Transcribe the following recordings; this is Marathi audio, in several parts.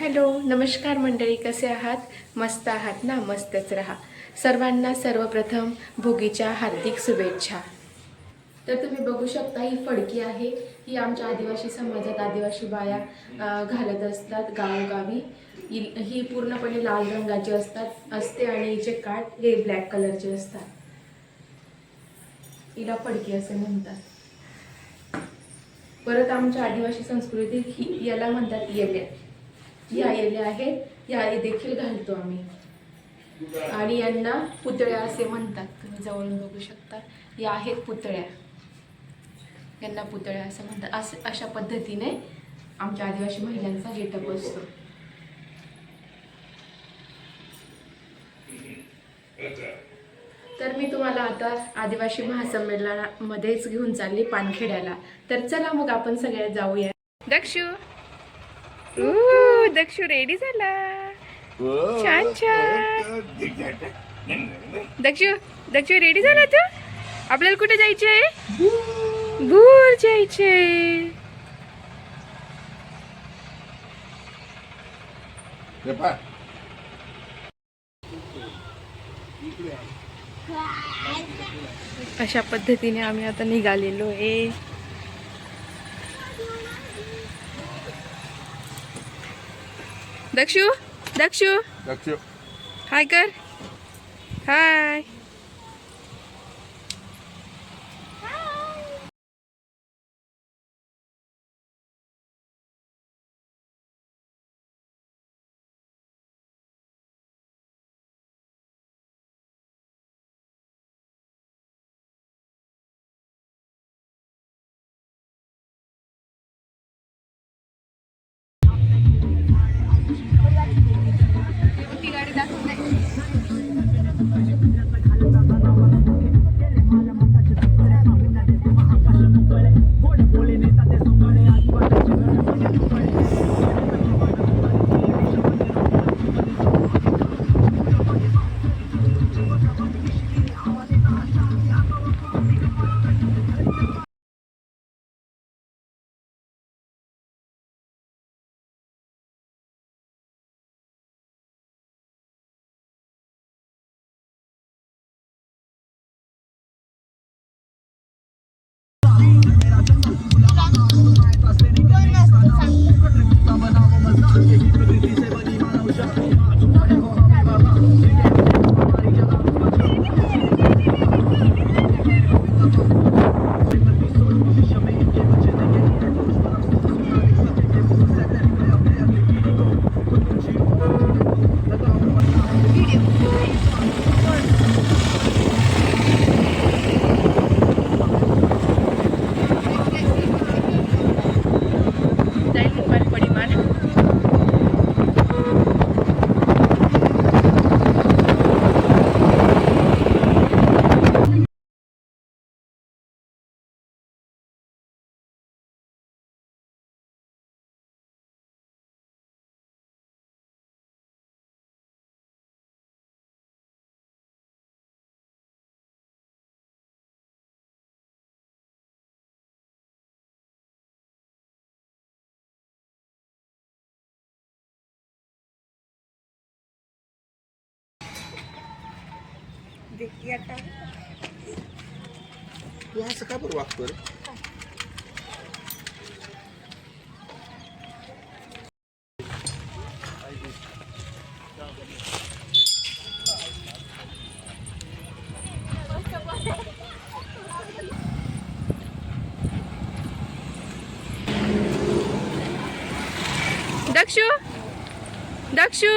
हॅलो नमस्कार मंडळी कसे आहात? मस्त आहात ना? मस्तच राहा. सर्वांना सर्वप्रथम भोगीच्या हार्दिक शुभेच्छा. तर तुम्ही बघू शकता ही फडकी आहे. ही आमच्या आदिवासी समाजात आदिवासी बाया घालत असतात गावोगावी. ही ही पूर्णपणे लाल रंगाची असतात असते आणि हिचे काठ हे ब्लॅक कलरचे असतात. हिला फडकी असे म्हणतात. परत आमच्या आदिवासी संस्कृतीत ही याला म्हणतात येल्या या आलेल्या आहेत या देखील घालतो आम्ही. आणि यांना पुतळ्या असे म्हणतात तुम्ही जवळून बघू शकता. या आहेत पुतळ्या. यांना पुतळ्या असं म्हणतात. असं अशा पद्धतीने आमच्या आदिवासी महिलांचा गेटअप असतो तर मी तुम्हाला आता आदिवासी महासंमेलनामध्येच घेऊन चालली पानखेड्याला. तर चला मग आपण सगळ्या जाऊया. दक्षू. दक्षू रेडी झाला. छान छान. दक्षू दक्षू रेडी झाला तू? आपल्याला कुठे जायचंय? भूर जायचंय. अशा पद्धतीने आम्ही आता निघालेलो आहे. दक्षू दक्षू. दक्ष. हाय कर. हाय You so much. तू असं का बरं वागतो रे दक्षू दक्षू.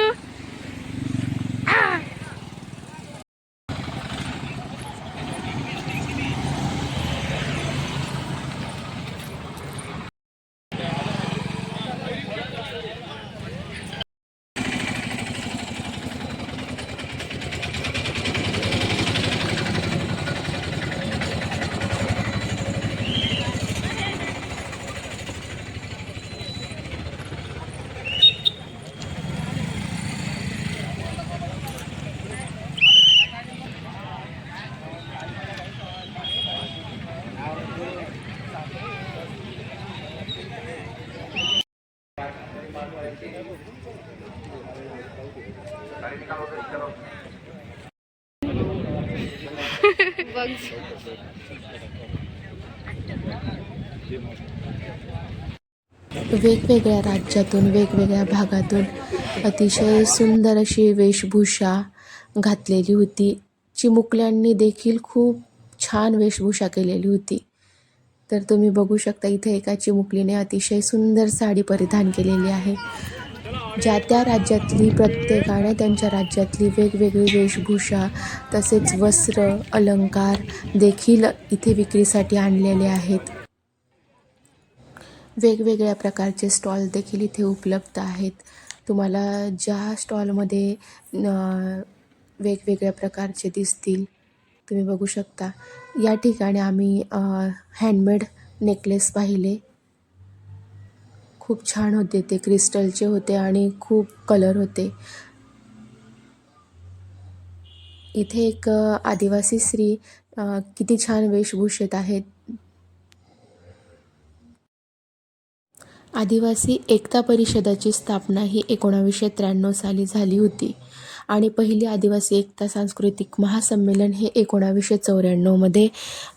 वेगवेगळ्या राज्यातून वेगवेगळ्या भागातून अतिशय सुंदर अशी वेशभूषा घातलेली होती. चिमुकल्यांनी देखील खूप छान वेशभूषा केलेली होती. तर तुम्ही बघू शकता इथे एका चिमुकलीने अतिशय सुंदर साडी परिधान केलेली आहे. ज्या त्या राज्यातली प्रत्येकाने त्यांच्या राज्यातली वेगवेगळी वेशभूषा तसेच वस्त्र अलंकार देखील इथे विक्रीसाठी आणलेले आहेत. वेगवेगळ्या प्रकारचे स्टॉल देखील इथे उपलब्ध आहेत. तुम्हाला ज्या स्टॉलमध्ये वेगवेगळ्या प्रकारचे दिसतील तुम्ही बघू शकता. या ठिकाणी आम्ही हँडमेड नेकलेस पाहिले. खूप छान होते ते क्रिस्टलचे होते आणि खूप कलर होते. इथे एक आदिवासी स्त्री किती छान वेशभूषेत आहेत आदिवासी एकता परिषदाची स्थापना ही एकोणावीसशे त्र्याण्णव साली झाली होती. आणि पहिली आदिवासी एकता सांस्कृतिक महासंमेलन हे एकोणावीसशे चौऱ्याण्णवमध्ये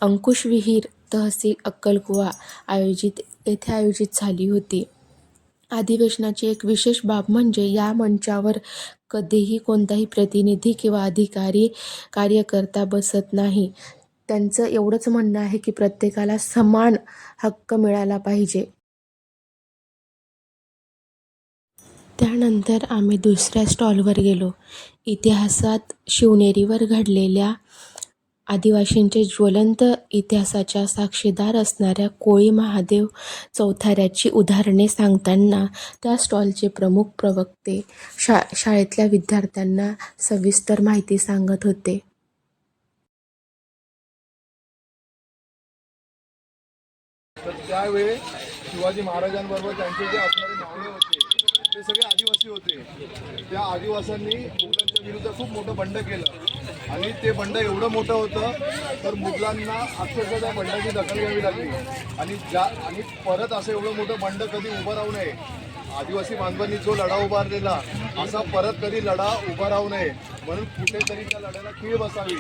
अंकुशविहीर तहसील अक्कलकुवा आयोजित येथे आयोजित झाली होती. अधिवेशनाची एक विशेष बाब म्हणजे या मंचावर कधीही कोणताही प्रतिनिधी किंवा अधिकारी कार्यकर्ता बसत नाही. त्यांचं एवढंच म्हणणं आहे की प्रत्येकाला समान हक्क मिळाला पाहिजे. त्यानंतर आम्ही दुसऱ्या स्टॉलवर गेलो. इतिहासात शिवनेरीवर घडलेल्या आदिवासींचे ज्वलंत इतिहासाच्या साक्षीदार असणाऱ्या कोळी महादेव चौथाऱ्याची उदाहरणे सांगताना त्या स्टॉलचे प्रमुख प्रवक्ते शा शाळेतल्या विद्यार्थ्यांना सविस्तर माहिती सांगत होते. त्यावेळी शिवाजी महाराजांबरोबर त्यांचे जे असणारे होते ते सगळे आदिवासी होते त्या आदिवासांनी मुघलांच्या विरुद्ध खूप मोठं बंड केलं. आणि ते बंड एवढं मोठं होतं तर मुघलांना अक्षरशः त्या बंडाची दखल घ्यावी लागली. आणि ज्या आणि परत असं एवढं मोठं बंड कधी उभं राहू नये. आदिवासी बांधवांनी जो लढा उभारलेला असा परत कधी लढा उभा राहू नये. म्हणून कुठेतरी त्या लढ्याला खीळ बसावी.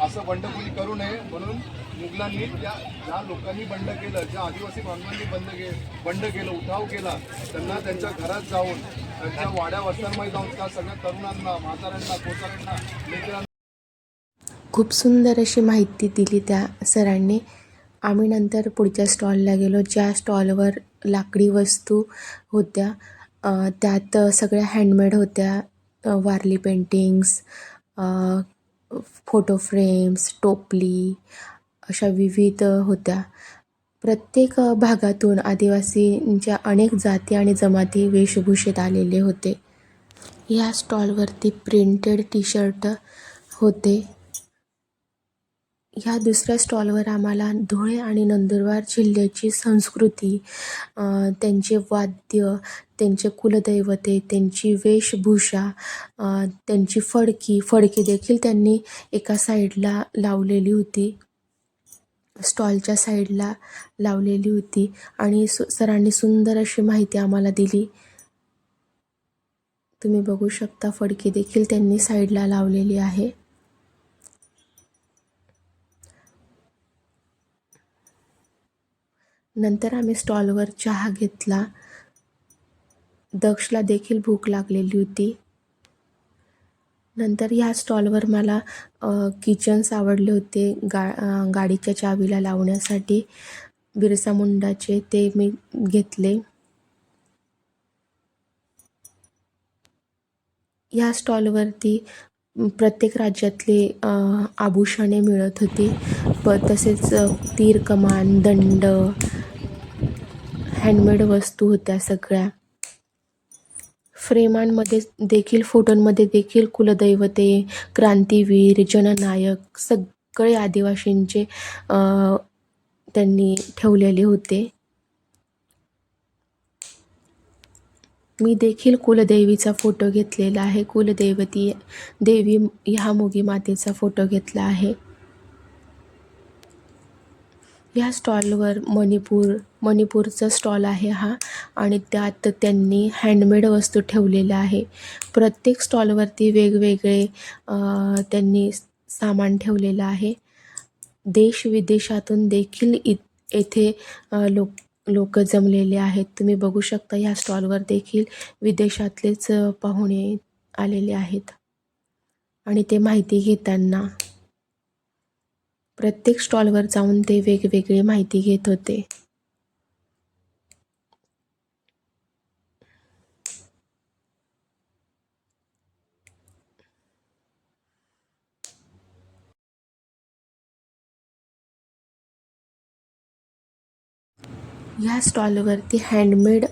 असं बंड कुणी करू नये म्हणून मुघलांनी त्या ज्या लोकांनी बंड केलं ज्या आदिवासी बांधवांनी बंद के बंड केलं उठाव केला त्यांना त्यांच्या घरात जाऊन त्यांच्या वाड्या वस्त्यांमध्ये जाऊन त्या सगळ्या तरुणांना म्हाताऱ्यांना कोचाऱ्यांना लेकरांना खूप सुंदर अशी माहिती दिली त्या सरांनी. आम्ही नंतर पुढच्या स्टॉलला गेलो. ज्या स्टॉलवर लाकडी वस्तू होत्या त्यात सगळ्या हँडमेड होत्या वारली पेंटिंग्स फोटो फ्रेम्स टोपली अशा विविध होत्या. प्रत्येक भागातून आदिवासींच्या अनेक जाती आणि जमाती वेशभूषेत आलेले होते. या स्टॉलवरती प्रिंटेड टी शर्ट होते. ह्या दुसऱ्या स्टॉलवर आम्हाला धुळे आणि नंदुरबार जिल्ह्याची संस्कृती त्यांचे वाद्य त्यांचे कुलदैवते त्यांची वेशभूषा त्यांची फडकी फडकी देखील त्यांनी एका साईडला लावलेली होती. स्टॉलच्या साईडला लावलेली होती आणि सु सरांनी सुंदर अशी माहिती आम्हाला दिली. तुम्ही बघू शकता फडकी देखील त्यांनी साईडला लावलेली आहे. नंतर आम्ही स्टॉलवर चहा घेतला. दक्षला देखील भूक लागलेली होती. नंतर ह्या स्टॉलवर मला किचन्स आवडले होते गा गाडीच्या चावीला लावण्यासाठी. बिरसा मुंडाचे ते मी घेतले. ह्या स्टॉलवरती प्रत्येक राज्यातले आभूषणे मिळत होती. प तसेच तीर कमान दंड हँडमेड वस्तू होत्या सगळ्या. फ्रेमांमध्ये देखील फोटोंमध्ये देखील कुलदैवते क्रांतीवीर जननायक सगळे आदिवासींचे त्यांनी ठेवलेले होते. मी देखील कुलदेवीचा फोटो घेतलेला आहे. कुलदेवती देवी ह्या मोगी मातेचा फोटो घेतला आहे. ह्या स्टॉलवर मणिपूर मणिपूरचा स्टॉल आहे हा आणि त्यात त्यांनी हँडमेड वस्तू ठेवलेल्या आहे. प्रत्येक स्टॉलवरती वेगवेगळे त्यांनी सामान ठेवलेलं आहे. देश विदेशातून देखील इ येथे लोक लोक जमलेले आहेत. तुम्ही बघू शकता ह्या स्टॉलवर देखील विदेशातलेच पाहुणे आलेले आहेत. आणि ते माहिती घेताना प्रत्येक स्टॉलवर जाऊन ते वेगवेगळी माहिती घेत होते. ह्या स्टॉलवरती हँडमेड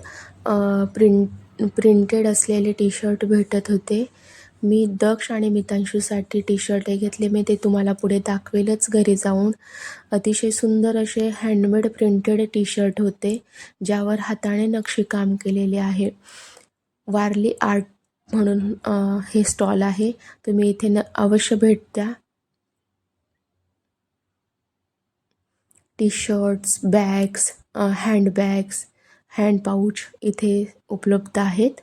प्रिंट प्रिंटेड असलेले टी शर्ट भेटत होते. मी दक्ष आणि मितांशूसाठी टी शर्ट घेतले. मी ते तुम्हाला पुढे दाखवेलच घरी जाऊन. अतिशय सुंदर असे हँडमेड प्रिंटेड टी शर्ट होते ज्यावर हाताने नक्षीकाम केलेले आहे. वारली आर्ट म्हणून हे स्टॉल आहे. तुम्ही इथे न अवश्य भेट द्या. T shirts bags handbags hand pouch इथे उपलब्ध आहेत.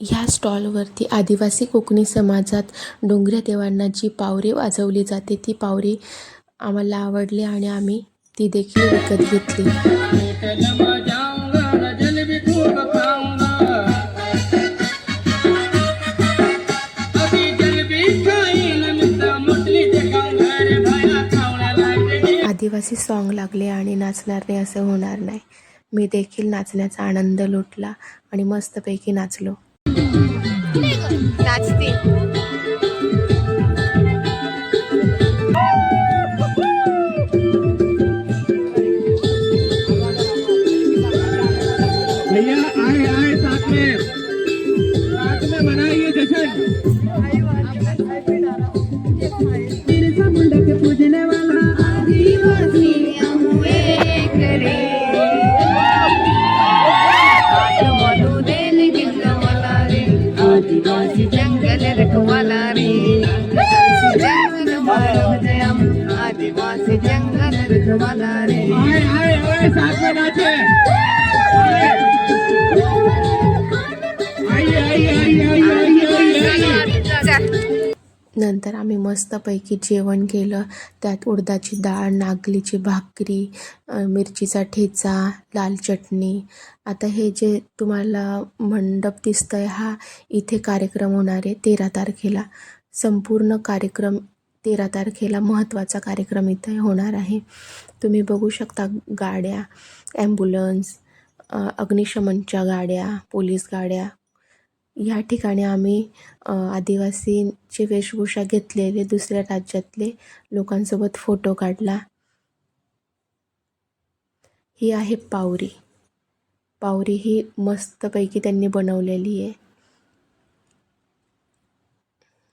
ह्या स्टॉलवरती आदिवासी कोकणी समाजात डोंगऱ्या देवांना जी पावरे वाजवली जाते ती पावरे आम्हाला आवडली आणि आम्ही ती देखील विकत घेतली. आदिवासी सॉन्ग लागले आणि नाचणार नाही असं होणार नाही. मी देखील नाचण्याचा आनंद लुटला आणि मस्तपैकी नाचलो. नाचते. नंतर आम्ही मस्तपैकी जेवण केलं. त्यात उडदाची डाळ नागलीची भाकरी मिरचीचा ठेचा लाल चटणी. आता हे जे तुम्हाला मंडप दिसतं आहे हा इथे कार्यक्रम होणार आहे तेरा तारखेला. संपूर्ण कार्यक्रम तेरा तारखेला महत्त्वाचा कार्यक्रम इथे होणार आहे. तुम्ही बघू शकता गाड्या ॲम्ब्युलन्स अग्निशमनच्या गाड्या पोलीस गाड्या. या ठिकाणी आम्ही आदिवासींची वेशभूषा घेतलेले दुसऱ्या राज्यातले लोकांसोबत फोटो काढला. ही आहे पावरी. पावरी ही मस्तपैकी त्यांनी बनवलेली आहे.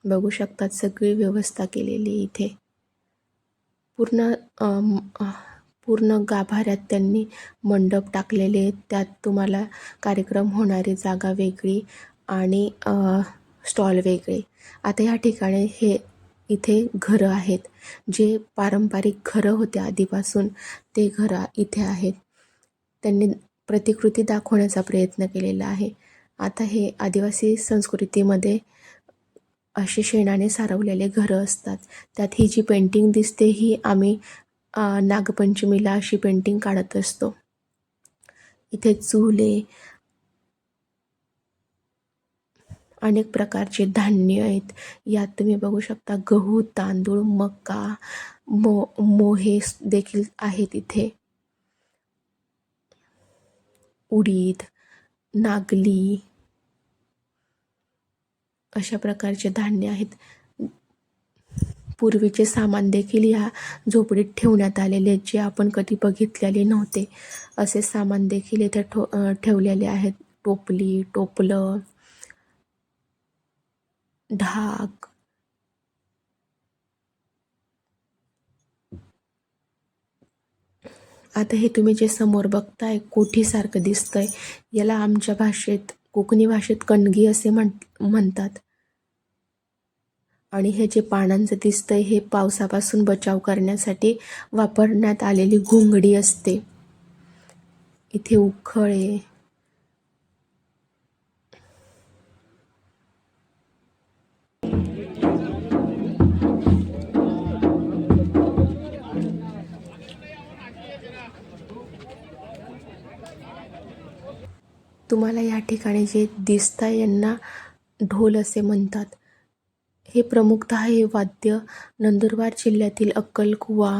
बघू शकतात. सगळी व्यवस्था केलेली इथे. पूर्ण पूर्ण गाभाऱ्यात त्यांनी मंडप टाकलेले. त्यात तुम्हाला कार्यक्रम होणारी जागा वेगळी आणि स्टॉल वेगळे. आता या ठिकाणी हे इथे घरं आहेत. जे पारंपरिक घरं होते आधीपासून ते घरं इथे आहेत. त्यांनी प्रतिकृती दाखवण्याचा प्रयत्न केलेला आहे. आता हे आदिवासी संस्कृतीमध्ये असे शेणाने सारवलेले घरं असतात. त्यात ही जी पेंटिंग दिसते ही आम्ही नागपंचमीला अशी पेंटिंग काढत असतो. इथे चुले अनेक प्रकारचे धान्य आहेत. यात तुम्ही बघू शकता गहू तांदूळ मका मो मोहे देखील आहेत इथे. उडीद नागली अशा प्रकारचे धान्य आहेत. पूर्वीचे सामान देखील या झोपडीत ठेवण्यात आलेले आहेत, जे आपण कधी बघितलेले नव्हते. असे सामान देखील इथे ठो ठेवलेले आहेत. टोपली टोपलं ढाक आता हे तुम्ही जे समोर बघताय कोठीसारखं दिसतंय याला आमच्या भाषेत कोकणी भाषेत कणगी असे म्हण म्हणतात. आणि हे जे पानांचं दिसतंय हे पावसापासून बचाव करण्यासाठी वापरण्यात आलेली घोंगडी असते. इथे उखळे तुम्हाला या ठिकाणी जे दिसता यांना ढोल असे म्हणतात. हे प्रमुखतः हे वाद्य नंदुरबार जिल्ह्यातील अक्कलकुवा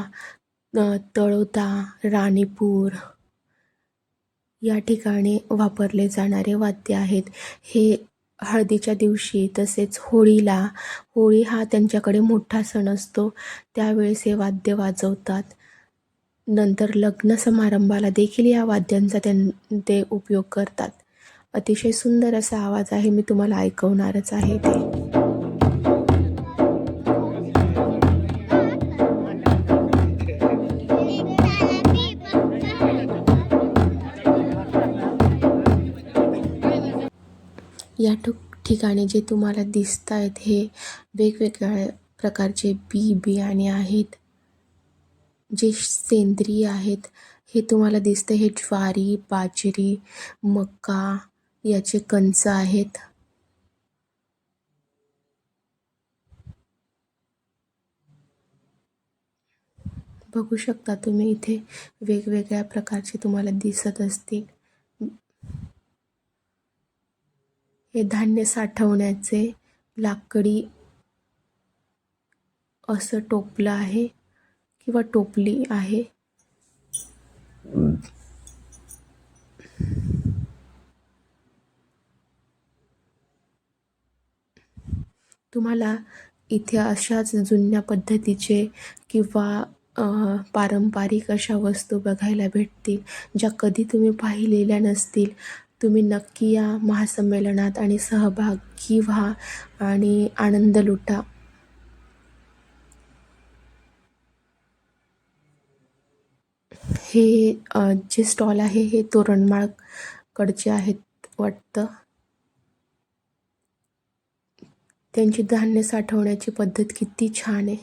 तळोता तळोदा राणीपूर या ठिकाणी वापरले जाणारे वाद्य आहेत. हे हळदीच्या दिवशी तसेच होळीला होळी हा त्यांच्याकडे मोठा सण असतो. त्यावेळेस हे वाद्य वाजवतात. नंतर लग्न समारंभाला देखील या वाद्यांचा त्यां ते उपयोग करतात. अतिशय सुंदर असा आवाज आहे मी तुम्हाला ऐकवणारच आहे ते. या ठिकाणी जे तुम्हाला दिसत आहेत हे वेगवेगळ्या प्रकारचे बी बियाणे आहेत जे सेंद्रिय आहेत. हे तुम्हाला दिसतं हे ज्वारी बाजरी मका याचे कंच आहेत. बघू शकता तुम्ही इथे वेगवेगळ्या प्रकारचे तुम्हाला दिसत असतील. हे धान्य साठवण्याचे लाकडी असं टोपलं आहे किंवा टोपली आहे. तुम्हाला इथे अशाच जुन्या पद्धतीचे किंवा पारंपरिक अशा वस्तू बघायला भेटतील ज्या कधी तुम्ही पाहिलेल्या नसतील. तुम्ही नक्की या महासंमेलनात आणि सहभागी व्हा आणि आनंद लुटा. हे जे स्टॉल आहे हे तोरणमाळकडचे आहेत वाटतं. त्यांची धान्य साठवण्याची पद्धत किती छान आहे.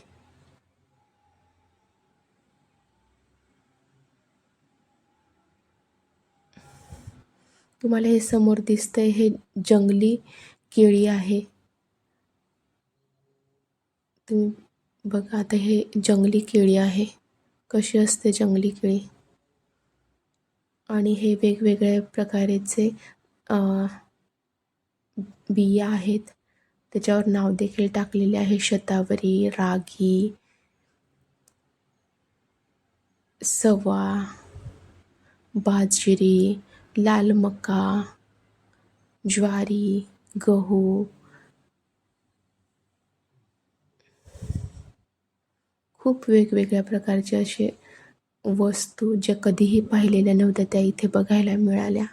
तुम्हाला हे समोर दिसतंय हे जंगली केळी आहे. तुम्ही बघा आता हे जंगली केळी आहे. कशी असते जंगली केळी? आणि हे वेगवेगळ्या प्रकारेचे बिया आहेत. त्याच्यावर नाव देखील टाकलेले आहे. शतावरी रागी सवा बाजरी लाल मका ज्वारी गहू. खूप वेगवेगळ्या प्रकारचे असे वस्तू ज्या कधीही पाहिलेल्या नव्हत्या त्या इथे बघायला मिळाल्या.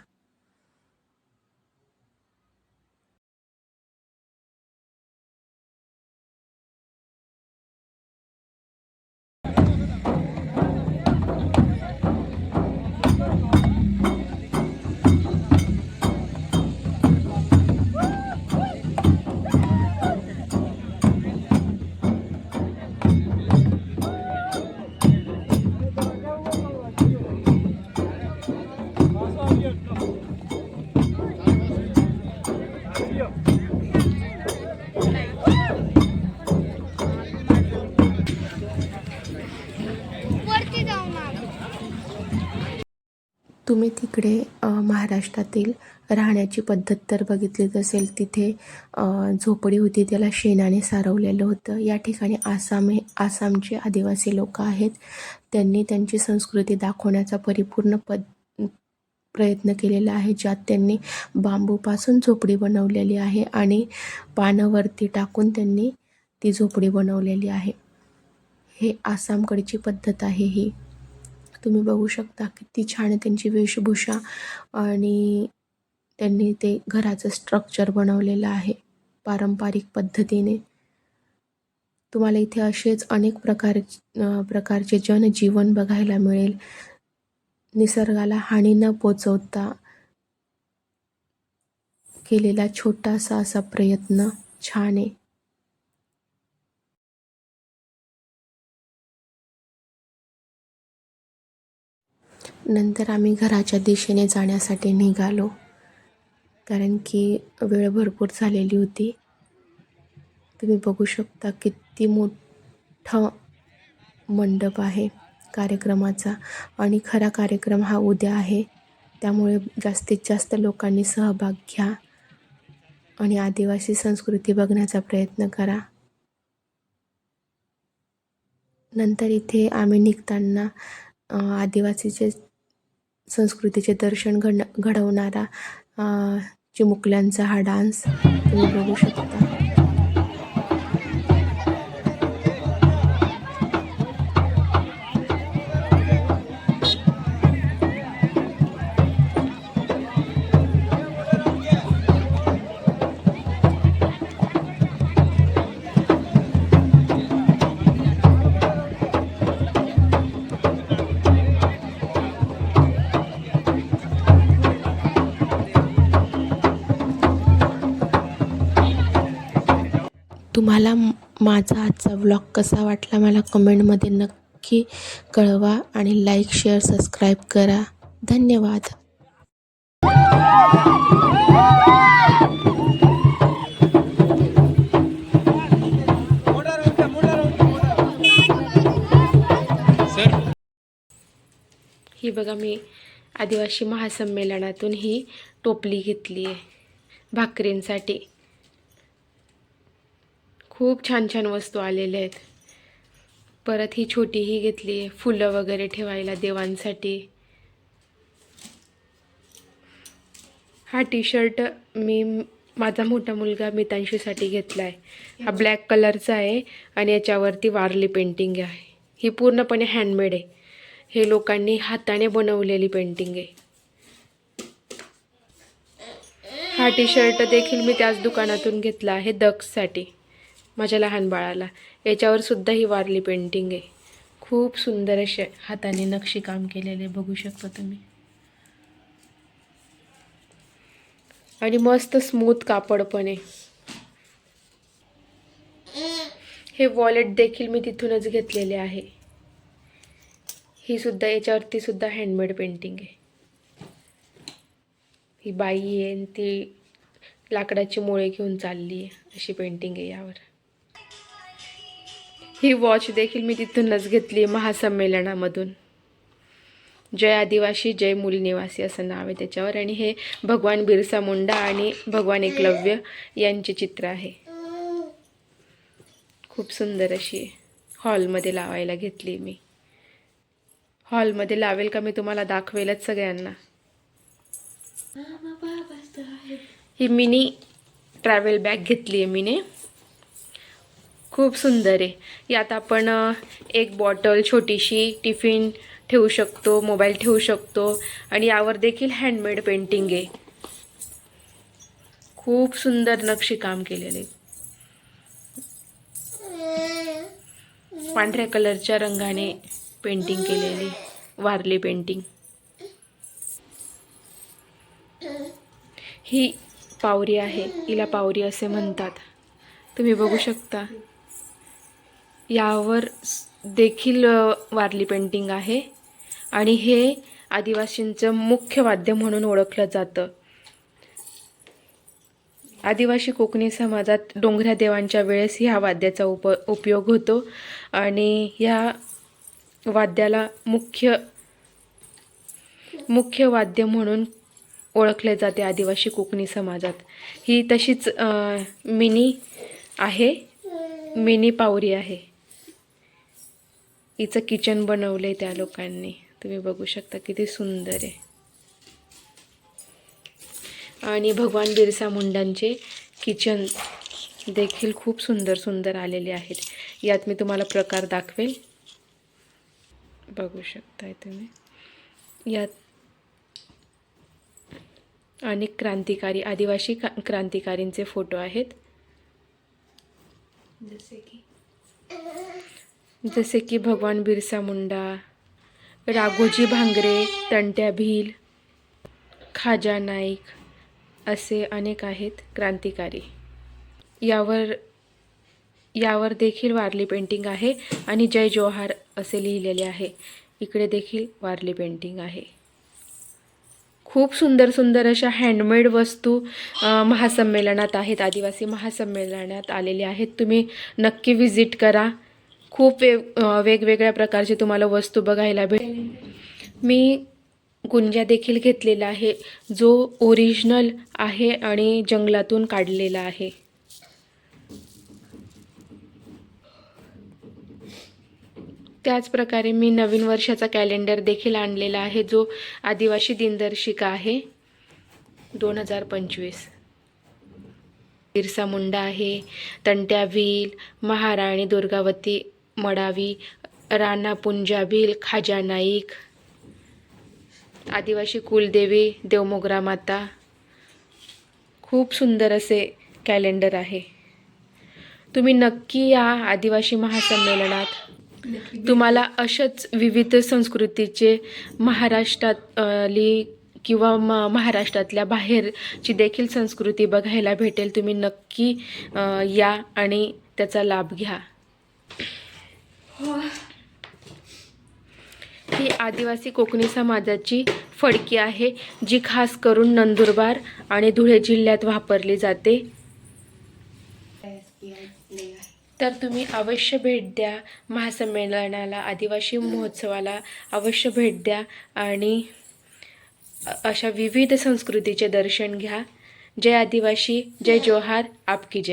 तुम्ही तिकडे महाराष्ट्रातील राहण्याची पद्धत तर बघितलीच असेल. तिथे झोपडी होती त्याला शेणाने सारवलेलं होतं. या ठिकाणी आसाम हे आसामचे आदिवासी लोक आहेत. त्यांनी त्यांची संस्कृती दाखवण्याचा परिपूर्ण पद प्रयत्न केलेला आहे ज्यात त्यांनी बांबूपासून झोपडी बनवलेली आहे आणि पानावरती टाकून त्यांनी ती झोपडी बनवलेली आहे. हे आसामकडची पद्धत आहे ही. तुम्ही बघू शकता किती छान आहे त्यांची वेशभूषा आणि त्यांनी ते घराचं स्ट्रक्चर बनवलेलं आहे पारंपरिक पद्धतीने. तुम्हाला इथे असेच अनेक प्रकार प्रकारचे जनजीवन बघायला मिळेल. निसर्गाला हानी न पोचवता केलेला छोटासा असा प्रयत्न छान आहे. नंतर आम्ही घराच्या दिशेने जाण्यासाठी निघालो. कारण की वेळ भरपूर झालेली होती. तुम्ही बघू शकता किती मोठं मंडप आहे कार्यक्रमाचा. आणि खरा कार्यक्रम हा उद्या आहे. त्यामुळे जास्तीत जास्त लोकांनी सहभाग घ्या. आणि आदिवासी संस्कृती बघण्याचा प्रयत्न करा. नंतर इथे आम्ही निघताना आदिवासीचे संस्कृतीचे दर्शन घड घडवणारा चिमुकल्यांचा हा डान्स तुम्ही बघू शकता. माझा आजचा व्लॉग कसा वाटला मला कमेंटमध्ये नक्की कळवा आणि लाईक शेअर सबस्क्राईब करा. धन्यवाद. ही बघा मी आदिवासी महासंमेलनातून ही टोपली घेतली आहे भाकरींसाठी. खूप छान छान वस्तू आलेल्या आहेत. परत ही छोटी ही घेतली आहे फुलं वगैरे ठेवायला देवांसाठी. हा टी शर्ट मी माझा मोठा मुलगा मितांशीसाठी घेतला आहे हा ब्लॅक कलरचा आहे आणि याच्यावरती वारली पेंटिंग आहे. ही पूर्णपणे हँडमेड आहे. हे लोकांनी हाताने बनवलेली पेंटिंग आहे. हा टी शर्ट देखील मी त्याच दुकानातून घेतला आहे दक्ससाठी माझ्या लहान बाळाला. याच्यावर सुद्धा ही वारली पेंटिंग आहे. खूप सुंदर असे हाताने नक्षीकाम केलेले बघू शकता तुम्ही. आणि मस्त स्मूथ कापड पण आहे. हे वॉलेट देखील मी तिथूनच घेतलेले आहे. ही सुद्धा याच्यावरती सुद्धा हँडमेड पेंटिंग आहे. ही बाई आहे आणि ती लाकडाची मुळे घेऊन चालली आहे. अशी पेंटिंग आहे यावर. ही वॉच देखील मी तिथूनच घेतली आहे महासंमेलनामधून. जय आदिवासी जय मूल निवासी असं नाव आहे त्याच्यावर आणि हे भगवान बिरसा मुंडा आणि भगवान एकलव्य यांचे चित्र आहे. खूप सुंदर अशी आहे हॉलमध्ये लावायला घेतली मी. हॉलमध्ये लावेल का मी तुम्हाला दाखवेलच सगळ्यांना. ही मिनी ट्रॅव्हल बॅग घेतली आहे मीने. खूप सुंदर आहे. यात आपण एक बॉटल छोटीशी टिफिन ठेवू शकतो मोबाईल ठेवू शकतो आणि यावर देखील हँडमेड पेंटिंग आहे. खूप सुंदर नक्षीकाम केलेले पांढऱ्या कलरच्या रंगाने पेंटिंग केलेली वारली पेंटिंग ही पावरी आहे. हिला पावरी असे म्हणतात. तुम्ही बघू शकता. यावर देखील वारली पेंटिंग आहे. आणि हे आदिवासींचं मुख्य वाद्य म्हणून ओळखलं जातं. आदिवासी कोकणी समाजात डोंगऱ्या देवांच्या वेळेस ह्या वाद्याचा उप उपयोग होतो. आणि ह्या वाद्याला मुख्य मुख्य वाद्य म्हणून ओळखले जाते आदिवासी कोकणी समाजात. ही तशीच मिनी आहे. मिनी पावरी आहे. हिचं किचन बनवलं आहे त्या लोकांनी. तुम्ही बघू शकता किती सुंदर आहे. आणि भगवान बिरसा मुंडांचे किचन देखील खूप सुंदर सुंदर आलेले आहेत. यात मी तुम्हाला प्रकार दाखवेल. बघू शकताय तुम्ही. यात अनेक क्रांतिकारी आदिवासी का- क्रांतिकारींचे फोटो आहेत. जसे की जसे की भगवान बिरसा मुंडा राघोजी भांगरे तंट्या भील खाजा नाईक असे अनेक आहेत क्रांतिकारी. यावर यावर देखील वारली पेंटिंग आहे आणि जय जोहार असे लिहिलेले आहे. इकडे देखील वारली पेंटिंग आहे. खूप सुंदर सुंदर अशा हँडमेड वस्तू महासंमेलनात आहेत. आदिवासी महासंमेलनात आलेल्या आहेत. तुम्ही नक्की विजिट करा. खूप वे वेगवेगळ्या प्रकारचे तुम्हाला वस्तू बघायला भेट मी गुंजा देखील घेतलेला आहे. जो ओरिजिनल आहे आणि जंगलातून काढलेला आहे. त्याचप्रकारे मी नवीन वर्षाचा कॅलेंडर देखील आणलेला आहे जो आदिवासी दिनदर्शिका आहे. दोन हजार पंचवीस. बिरसा मुंडा आहे तंट्या व्हील महाराणी दुर्गावती मडावी राणा पुंजा भील खाजा नाईक आदिवासी कुलदेवी देवमोगरा माता. खूप सुंदर असे कॅलेंडर आहे. तुम्ही नक्की या आदिवासी महासंमेलनात. तुम्हाला अशाच विविध संस्कृतीचे महाराष्ट्रात अ, ली किंवा म महाराष्ट्रातल्या बाहेरची देखील संस्कृती बघायला भेटेल. तुम्ही नक्की या आणि त्याचा लाभ घ्या. ही आदिवासी कोकणी समाजाची फडकी आहे जी खास करून नंदुरबार आणि धुळे जिल्ह्यात वापरली जाते. तर तुम्ही अवश्य भेट द्या महासंमेलनाला आदिवासी महोत्सवाला अवश्य भेट द्या आणि अशा विविध संस्कृतीचे दर्शन घ्या. जय आदिवासी जय जोहार आपकी जय.